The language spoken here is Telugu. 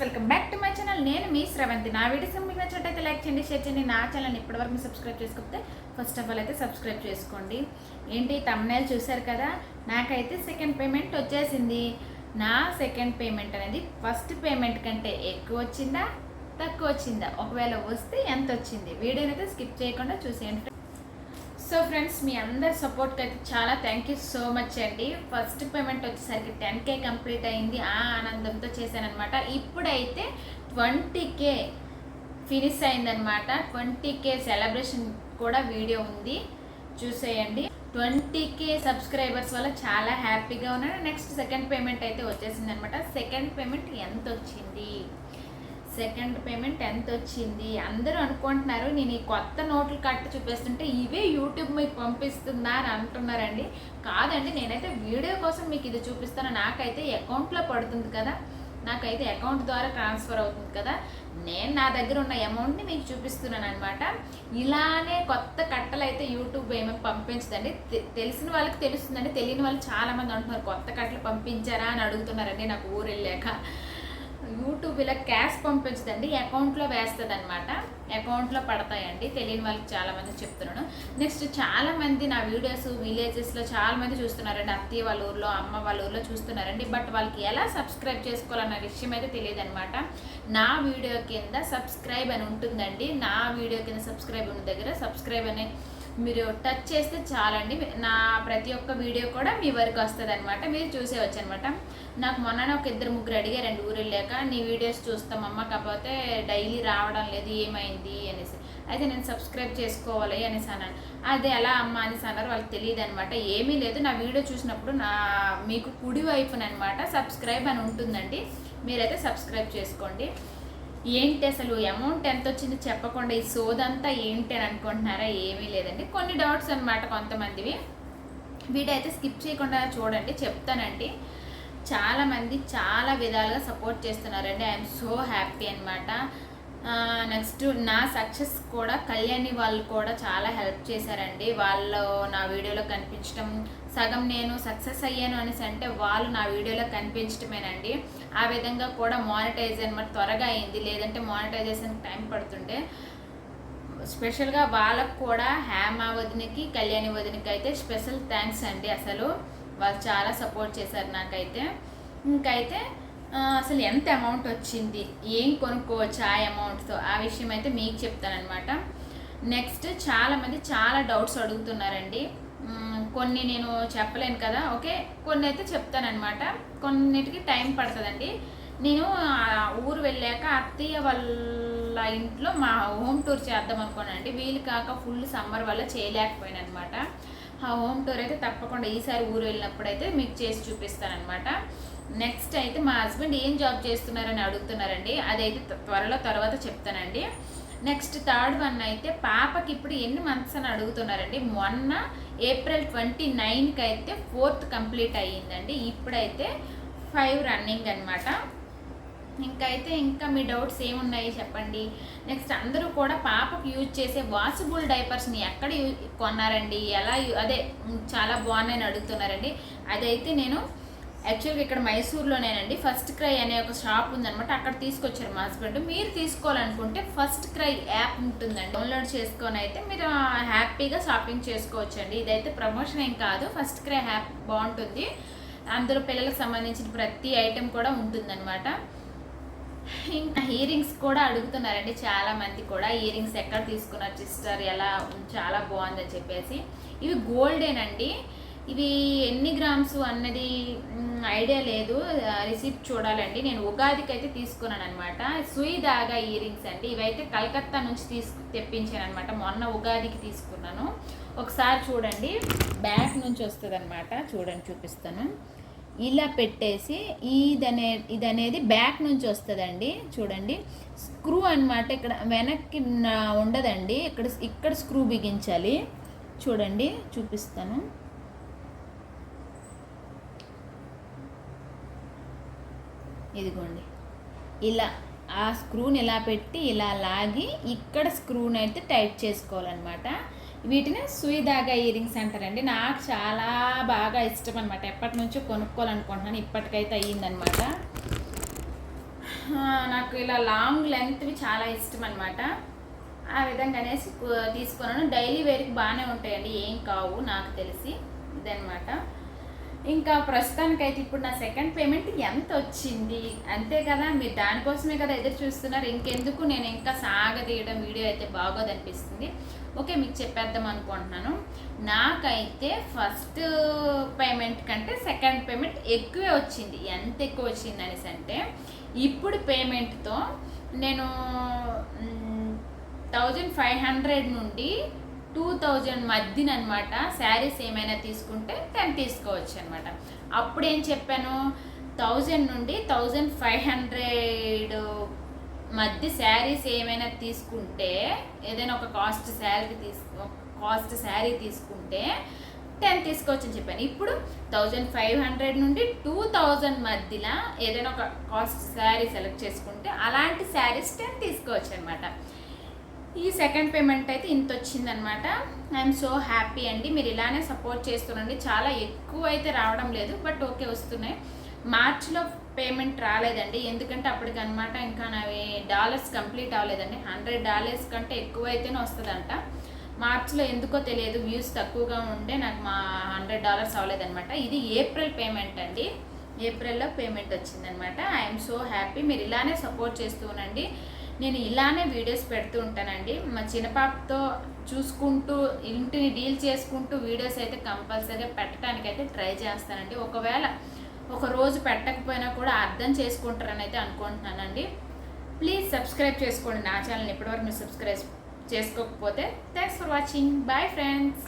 Welcome back to my channel. నేను మీ శ్రవంతి నా వీడియోస్ మీకు నచ్చినట్టయితే లైక్ చేయండి షేర్ చేయండి. నా ఛానల్ని ఇప్పటివరకు మీరు సబ్స్క్రైబ్ చేసుకోకపోతే ఫస్ట్ ఆఫ్ ఆల్ అయితే సబ్స్క్రైబ్ చేసుకోండి. ఏంటి తమ్నేల్ చూశారు కదా? నాకైతే సెకండ్ పేమెంట్ వచ్చేసింది. నా సెకండ్ పేమెంట్ అనేది ఫస్ట్ పేమెంట్ కంటే ఎక్కువ వచ్చిందా తక్కువ వచ్చిందా? ఒకవేళ వస్తే ఎంత వచ్చింది? వీడియోని అయితే స్కిప్ చేయకుండా చూసేయండి సో ఫ్రెండ్స్ మీ అందరి సపోర్ట్కి అయితే చాలా థ్యాంక్ యూ సో మచ్ అండి. ఫస్ట్ పేమెంట్ వచ్చేసరికి టెన్ కే కంప్లీట్ అయింది. ఆ ఆనందంతో చేశానమాట ఇప్పుడైతే ట్వంటీ కే ఫినిష్ అయిందనమాట ట్వంటీ కే సెలబ్రేషన్ కూడా వీడియో ఉంది. చూసేయండి. ట్వంటీ కే సబ్స్క్రైబర్స్ వల్ల చాలా హ్యాపీగా ఉన్నాను. నెక్స్ట్ సెకండ్ పేమెంట్ అయితే వచ్చేసింది అనమాట సెకండ్ పేమెంట్ ఎంత వచ్చింది సెకండ్ పేమెంట్ ఎంత వచ్చింది. అందరూ అనుకుంటున్నారు నేను ఈ కొత్త నోట్లు కట్ట చూపిస్తుంటే ఇవే యూట్యూబ్ మీకు పంపిస్తుందా అని అంటున్నారండి. కాదండి నేనైతే వీడియో కోసం మీకు ఇది చూపిస్తాను. నాకైతే అకౌంట్లో పడుతుంది కదా. నాకైతే అకౌంట్ ద్వారా ట్రాన్స్ఫర్ అవుతుంది కదా. నేను నా దగ్గర ఉన్న అమౌంట్ని మీకు చూపిస్తున్నాను అనమాట ఇలానే కొత్త కట్టలు అయితే యూట్యూబ్ ఏమేమి పంపించదండి. తె- తెలిసిన వాళ్ళకి తెలుస్తుందండి. తెలియని వాళ్ళు చాలామంది అంటున్నారు కొత్త కట్టలు పంపించారా? అని అడుగుతున్నారండి. నాకు ఊరు వెళ్ళాక యూట్యూబ్ ఇలా క్యాష్ పంపించదండి అకౌంట్లో వేస్తుంది అనమాట అకౌంట్లో పడతాయండి తెలియని వాళ్ళకి చాలామంది చెప్తున్నాను. నెక్స్ట్ చాలామంది నా వీడియోస్ విలేజెస్లో చాలామంది చూస్తున్నారండి. అత్తయ్య వాళ్ళ ఊర్లో అమ్మ వాళ్ళ ఊర్లో చూస్తున్నారండి. బట్ వాళ్ళకి ఎలా సబ్స్క్రైబ్ చేసుకోవాలన్న విషయం అయితే తెలియదు అనమాట నా వీడియో కింద సబ్స్క్రైబ్ అని ఉంటుందండి. నా వీడియో కింద సబ్స్క్రైబ్ ఉన్న దగ్గర సబ్స్క్రైబ్ అనే మీరు టచ్ చేస్తే చాలండి. నా ప్రతి ఒక్క వీడియో కూడా మీ వరకు వస్తుంది అనమాట మీరు చూసేవచ్చు అనమాట నాకు మొన్న ఒక ఇద్దరు ముగ్గురు అడిగారండి ఊరు వెళ్ళాక నీ వీడియోస్ చూస్తామమ్మ కాకపోతే డైలీ రావడం లేదు ఏమైంది? అనేసి. అయితే నేను సబ్స్క్రైబ్ చేసుకోవాలి అనేసి అన్నాను. అది ఎలా అమ్మ? అనేసి అన్నారు. వాళ్ళకి తెలియదు అనమాట ఏమీ లేదు. నా వీడియో చూసినప్పుడు నా మీకు కుడి వైపునమాట సబ్స్క్రైబ్ అని ఉంటుందండి. మీరైతే సబ్స్క్రైబ్ చేసుకోండి. ఏంటి అసలు అమౌంట్ ఎంత వచ్చింది చెప్పకుండా ఈ సోదంతా ఏంటి అని అనుకుంటున్నారా? ఏమీ లేదండి. కొన్ని డౌట్స్ అనమాట కొంతమందివి. వీడైతే స్కిప్ చేయకుండా చూడండి చెప్తానండి. చాలామంది చాలా విధాలుగా సపోర్ట్ చేస్తున్నారండి. ఐఎమ్ సో హ్యాపీ అనమాట నెక్స్ట్ నా సక్సెస్ కూడా కళ్యాణి వాళ్ళు కూడా చాలా హెల్ప్ చేశారండి. వాళ్ళు నా వీడియోలో కనిపించడం సగం నేను సక్సెస్ అయ్యాను అనేసి అంటే వాళ్ళు నా వీడియోలో కనిపించడమేనండి ఆ విధంగా కూడా మానిటైజేషన్ మరి త్వరగా అయింది. లేదంటే మానిటైజేషన్ టైం పడుతుండే స్పెషల్గా వాళ్ళకు కూడా హేమ వదినకి కళ్యాణి వదినకి అయితే స్పెషల్ థ్యాంక్స్ అండి అసలు. వాళ్ళు చాలా సపోర్ట్ చేశారు నాకైతే. ఇంకైతే అసలు ఎంత అమౌంట్ వచ్చింది? ఏం కొనుక్కోవచ్చు ఆ అమౌంట్తో ఆ విషయం అయితే మీకు చెప్తానమాట నెక్స్ట్ చాలామంది చాలా డౌట్స్ అడుగుతున్నారండి. కొన్ని నేను చెప్పలేను కదా? ఓకే? కొన్ని అయితే చెప్తానమాట కొన్నిటికి టైం పడుతుందండి. నేను ఊరు వెళ్ళాక అత్తయ్య వాళ్ళ ఇంట్లో మా హోమ్ టూర్ చేద్దాం అనుకున్నానండి. వీలు కాక ఫుల్ సమ్మర్ వల్ల చేయలేకపోయాను అనమాట ఆ హోమ్ టూర్ అయితే తప్పకుండా ఈసారి ఊరు వెళ్ళినప్పుడు అయితే మీకు చేసి చూపిస్తానమాట నెక్స్ట్ అయితే మా హస్బెండ్ ఏం జాబ్ చేస్తున్నారని అడుగుతున్నారండి. అదైతే త్వరలో తర్వాత చెప్తానండి. నెక్స్ట్ థర్డ్ వన్ అయితే పాపకి ఇప్పుడు ఎన్ని మంత్స్ అని అడుగుతున్నారండి. మొన్న ఏప్రిల్ ట్వంటీ నైన్కి అయితే ఫోర్త్ కంప్లీట్ అయ్యిందండి. ఇప్పుడైతే ఫైవ్ రన్నింగ్ అనమాట అయితే ఇంకా మీ డౌట్స్ ఏమున్నాయి చెప్పండి. నెక్స్ట్ అందరూ కూడా పాపకు యూజ్ చేసే వాషబుల్ డైపర్స్ని ఎక్కడ యూ కొన్నారండి? ఎలా అదే చాలా బాగున్నాయని అడుగుతున్నారండి. అదైతే నేను యాక్చువల్గా ఇక్కడ మైసూర్లోనేనండి ఫస్ట్ క్రై అనే ఒక షాప్ ఉందనమాట అక్కడ తీసుకొచ్చారు మా హస్బెండ్. మీరు తీసుకోవాలనుకుంటే ఫస్ట్ క్రై యాప్ ఉంటుందండి. డౌన్లోడ్ చేసుకొని అయితే మీరు హ్యాపీగా షాపింగ్ చేసుకోవచ్చండి. ఇదైతే ప్రమోషన్ ఏం కాదు ఫస్ట్ క్రై యాప్ బాగుంటుంది. అందులో పిల్లలకు సంబంధించిన ప్రతి ఐటెం కూడా ఉంటుందన్నమాట. ఇంకా ఇయరింగ్స్ కూడా అడుగుతున్నారండి చాలా మంది కూడా. ఇయరింగ్స్ ఎక్కడ తీసుకున్నారు సిస్టర్ ఎలా చాలా బాగుందని చెప్పేసి. ఇవి గోల్డేనండి. ఇవి ఎన్ని గ్రామ్స్ అన్నది ఐడియా లేదు. రిసిప్ట్ చూడాలండి. నేను ఉగాదికి అయితే తీసుకున్నాను అనమాట సుయి దాగా ఇయరింగ్స్ అండి. ఇవైతే కలకత్తా నుంచి తీసుకు తెప్పించాను అనమాట మొన్న ఉగాదికి తీసుకున్నాను. ఒకసారి చూడండి. బ్యాక్ నుంచి వస్తుంది అనమాట చూడండి చూపిస్తాను. ఇలా పెట్టేసి ఇదనే ఇదనేది బ్యాక్ నుంచి వస్తుందండి. చూడండి. స్క్రూ అన్నమాట ఇక్కడ వెనక్కి ఉండదండి. ఇక్కడ ఇక్కడ స్క్రూ బిగించాలి. చూడండి చూపిస్తాను. ఇదిగోండి. ఇలా ఆ స్క్రూని ఇలా పెట్టి ఇలా లాగి ఇక్కడ స్క్రూని అయితే టైట్ చేసుకోవాలన్నమాట. వీటిని సుయిదాగా ఇయరింగ్స్ అంటారండి. నాకు చాలా బాగా ఇష్టం అనమాట ఎప్పటి నుంచో కొనుక్కోవాలనుకుంటున్నాను. ఇప్పటికైతే అయ్యిందనమాట నాకు ఇలా లాంగ్ లెంగ్త్వి చాలా ఇష్టం అనమాట ఆ విధంగా అనేసి తీసుకున్నాను. డైలీ వేర్కి బాగానే ఉంటాయండి. ఏం కావు నాకు తెలిసి. ఇదనమాట ఇంకా ప్రస్తుతానికైతే ఇప్పుడు నా సెకండ్ పేమెంట్ ఎంత వచ్చింది అంతే కదా మీరు దానికోసమే కదా ఎదురు చూస్తున్నారు. ఇంకెందుకు నేను ఇంకా సాగదీయడం వీడియో అయితే బాగోదు అనిపిస్తుంది ఓకే మీకు చెప్పేద్దాం అనుకుంటున్నాను. నాకైతే ఫస్ట్ పేమెంట్ కంటే సెకండ్ పేమెంట్ ఎక్కువే వచ్చింది. ఎంత ఎక్కువ వచ్చింది అనేసి అంటే ఇప్పుడు పేమెంట్తో నేను థౌజండ్ ఫైవ్ హండ్రెడ్ నుండి టూ థౌజండ్ మధ్యన అనమాట శారీస్ ఏమైనా తీసుకుంటే టెన్ తీసుకోవచ్చు అనమాట అప్పుడు ఏం చెప్పాను? థౌజండ్ నుండి థౌజండ్ ఫైవ్ హండ్రెడ్ మధ్య శారీస్ ఏమైనా తీసుకుంటే ఏదైనా ఒక కాస్ట్ శారీ తీసుకో కాస్ట్ శారీ తీసుకుంటే టెన్ తీసుకోవచ్చు అని చెప్పాను. ఇప్పుడు థౌజండ్ ఫైవ్ హండ్రెడ్ నుండి టూ థౌజండ్ మధ్యలో ఏదైనా ఒక కాస్ట్ శారీ సెలెక్ట్ చేసుకుంటే అలాంటి శారీస్ టెన్ తీసుకోవచ్చు అనమాట ఈ సెకండ్ పేమెంట్ అయితే ఇంత వచ్చిందనమాట ఐఎమ్ సో హ్యాపీ అండి. మీరు ఇలానే సపోర్ట్ చేస్తుండండి చాలా ఎక్కువ అయితే రావడం లేదు బట్ ఓకే వస్తున్నాయి. మార్చ్లో పేమెంట్ రాలేదండి. ఎందుకంటే అప్పటికనమాట ఇంకా నావి డాలర్స్ కంప్లీట్ అవ్వలేదండి. హండ్రెడ్ డాలర్స్ కంటే ఎక్కువ అయితేనే వస్తుందంట. మార్చ్లో ఎందుకో తెలియదు. వ్యూస్ తక్కువగా ఉండే నాకు మా హండ్రెడ్ డాలర్స్ అవ్వలేదన్నమాట. ఇది ఏప్రిల్ పేమెంట్ అండి. ఏప్రిల్లో పేమెంట్ వచ్చిందనమాట ఐఎమ్ సో హ్యాపీ మీరు ఇలానే సపోర్ట్ చేస్తూ ఉండండి నేను ఇలానే వీడియోస్ పెడుతూ ఉంటానండి. మా చిన్నపాపతో చూసుకుంటూ ఇంటిని డీల్ చేసుకుంటూ వీడియోస్ అయితే కంపల్సరీగా పెట్టడానికి అయితే ట్రై చేస్తానండి. ఒకవేళ ఒక రోజు పెట్టకపోయినా కూడా అర్థం చేసుకుంటారని అయితే అనుకుంటున్నానండి. ప్లీజ్ సబ్స్క్రైబ్ చేసుకోండి నా ఛానల్ ఇప్పటివరకు మీరు సబ్స్క్రైబ్ చేసుకోకపోతే thanks for watching. Bye friends.